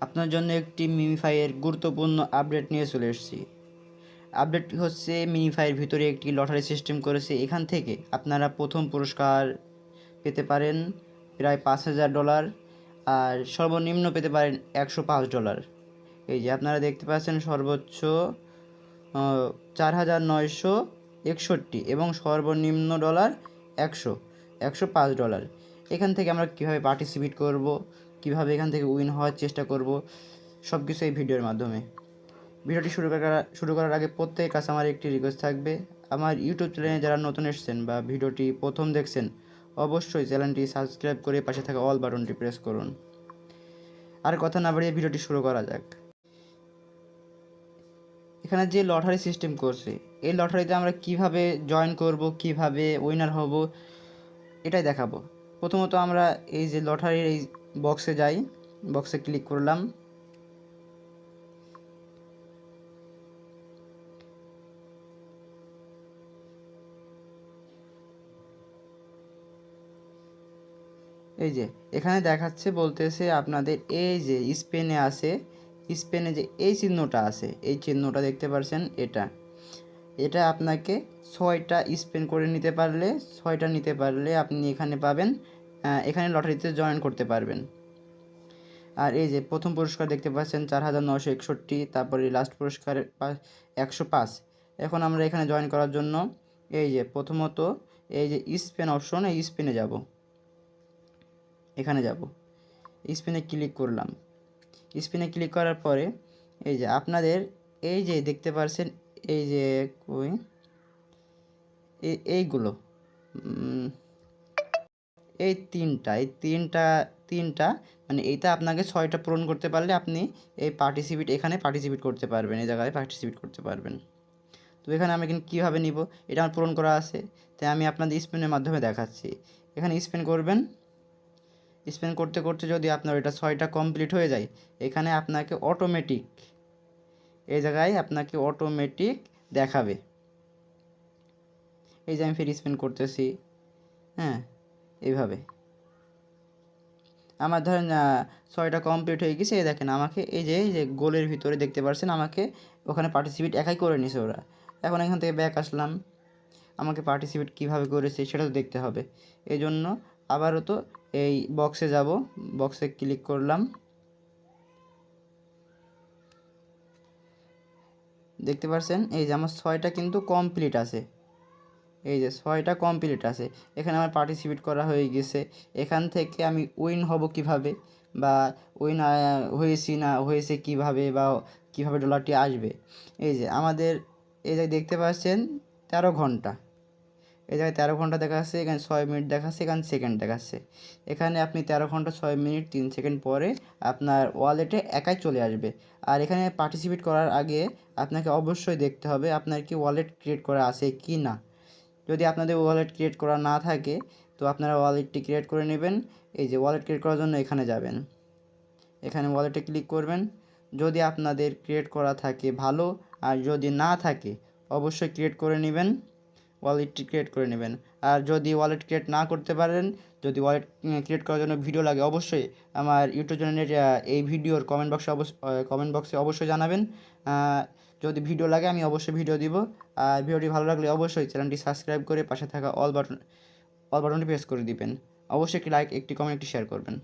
আপনার জন্য একটি মিমিফাইয়ের গুরুত্বপূর্ণ আপডেট নিয়ে চলে এসেছি। আপডেটটি হচ্ছে মিমিফাইয়ের ভিতরে একটি লটারি সিস্টেম করেছে। এখান থেকে আপনারা প্রথম পুরস্কার পেতে পারেন প্রায় পাঁচ হাজার ডলার আর সর্বনিম্ন পেতে পারেন একশো পাঁচ ডলার। এই যে আপনারা দেখতে পাচ্ছেন সর্বোচ্চ চার হাজার নয়শো একষট্টি এবং সর্বনিম্ন ডলার একশো একশো পাঁচ ডলার। এখান থেকে আমরা কীভাবে পার্টিসিপেট করব? কীভাবে এখান থেকে উইন হওয়ার চেষ্টা করব সব কিছু এই ভিডিওর মাধ্যমে। ভিডিওটি শুরু করার শুরু করার আগে প্রত্যেকের কাছে আমার একটি রিকোয়েস্ট থাকবে। আমার ইউটিউব চ্যানেলে যারা নতুন এসেছেন বা ভিডিওটি প্রথম দেখছেন, অবশ্যই চ্যানেলটি সাবস্ক্রাইব করে পাশে থাকা অল বাটনটি প্রেস করুন। আর কথা না বাড়িয়ে ভিডিওটি শুরু করা যাক। এখানে যে লটারি সিস্টেম করছে, এই লটারিতে আমরা কীভাবে জয়েন করব, কীভাবে উইনার হব, এটাই দেখাবো। প্রথমত আমরা এই যে লটারির এই বক্সে যাই। বক্সে ক্লিক করলাম। এই যে, এখানে দেখাচ্ছে, বলতেছে আপনাদের এই যে স্পেনে আছে, স্পেনে যে এই চিহ্নটা আছে, এই চিহ্নটা দেখতে পাচ্ছেন এটা। এটা আপনাকে ছয়টা স্পেন করে নিতে পারলে, ছয়টা নিতে পারলে আপনি এখানে পাবেন এখানে লটারিতে জয়েন করতে পারবেন। আর এই যে প্রথম পুরস্কার দেখতে পাচ্ছেন চার হাজার নশো একষট্টি, তারপরে লাস্ট পুরস্কার একশো পাঁচ। এখন আমরা এখানে জয়েন করার জন্য এই যে প্রথমত এই যে স্পেন অপশন এই স্পেনে যাব। এখানে যাব। স্পেনে ক্লিক করলাম। স্পেনে ক্লিক করার পরে এই যে আপনাদের এই যে দেখতে পারছেন এই যে কই? এইগুলো। এই তিনটা এই তিনটা তিনটা মানে এইটা আপনাকে ছয়টা পূরণ করতে পারলে আপনি এই পার্টিসিপেট এখানে পার্টিসিপেট করতে পারবেন, এই জায়গায় পার্টিসিপেট করতে পারবেন। তো এখানে আমি কিন্তু কীভাবে নিব? এটা আমার পূরণ করা আছে। তাই আমি আপনাদের স্পেনের মাধ্যমে দেখাচ্ছি। এখানে স্পেন করবেন। স্পেন করতে করতে যদি আপনার এটা ছয়টা কমপ্লিট হয়ে যায়, এখানে আপনাকে অটোমেটিক এই জায়গায় আপনাকে অটোমেটিক দেখাবে। এই যে আমি ফের স্পেন করতেছি। হ্যাঁ। এইভাবে। আমার ধরেন ছয়টা কমপ্লিট হয়ে গেছে, এই দেখেন আমাকে এই যে যে গোলের ভিতরে দেখতে পারছেন আমাকে, ওখানে পার্টিসিপেট একাই করে নিছে ওরা। এখন এখান থেকে ব্যাক আসলাম। আমাকে পার্টিসিপেট কীভাবে করেছে সেটা তো দেখতে হবে। এই জন্য আবারও তো এই বক্সে যাব। বক্সে ক্লিক করলাম। দেখতে পাচ্ছেন এই যে আমার ছয়টা কিন্তু কমপ্লিট আছে। এই যে ছয়টা কমপ্লিট আছে। এখানে আমার পার্টিসিপেট করা হয়ে গেছে। এখান থেকে আমি উইন হব কীভাবে? বা উইন হয়েছি না, হয়েছে কীভাবে? বা কীভাবে ডলারটি আসবে? এই যে আমাদের, এই যে দেখতে পাচ্ছেন, তেরো ঘণ্টা। এই জায়গায় তেরো ঘণ্টা দেখাচ্ছে, এখানে ছয় মিনিট দেখাচ্ছে, এখানে সেকেন্ড দেখাচ্ছে। এখানে আপনি তেরো ঘণ্টা, ছয় মিনিট, তিন সেকেন্ড পরে আপনার ওয়ালেটে একাই চলে আসবে। আর এখানে পার্টিসিপেট করার আগে আপনাকে অবশ্যই দেখতে হবে আপনার কি ওয়ালেট ক্রিয়েট করা আছে কি না যদি আপনাদের ওয়ালেট ক্রিয়েট করা না থাকে, তো আপনারা ওয়ালেটটি ক্রিয়েট করে নেবেন। এই যে ওয়ালেট ক্রিয়েট করার জন্য এখানে যাবেন। এখানে ওয়ালেটে ক্লিক করবেন। যদি আপনাদের ক্রিয়েট করা থাকে ভালো, আর যদি না থাকে, অবশ্যই ক্রিয়েট করে নেবেন। ওয়ালেটটি ক্রিয়েট করে নেবেন। আর যদি ওয়ালেট ক্রিয়েট না করতে পারেন, যদি ওয়ালেট ক্রিয়েট করার জন্য ভিডিও লাগে, অবশ্যই আমার ইউটিউব চ্যানেলের এই ভিডিওর কমেন্ট বক্সে অবশ্যই কমেন্ট বক্সে অবশ্যই জানাবেন। যদি ভিডিও লাগে, আমি অবশ্যই ভিডিও দিব। আর ভিডিওটি ভালো লাগলে অবশ্যই চ্যানেলটি সাবস্ক্রাইব করে পাশে থাকা অল বাটন অল বাটনটি প্রেস করে দিবেন। অবশ্যই একটি লাইক একটি কমেন্ট একটি শেয়ার করবেন।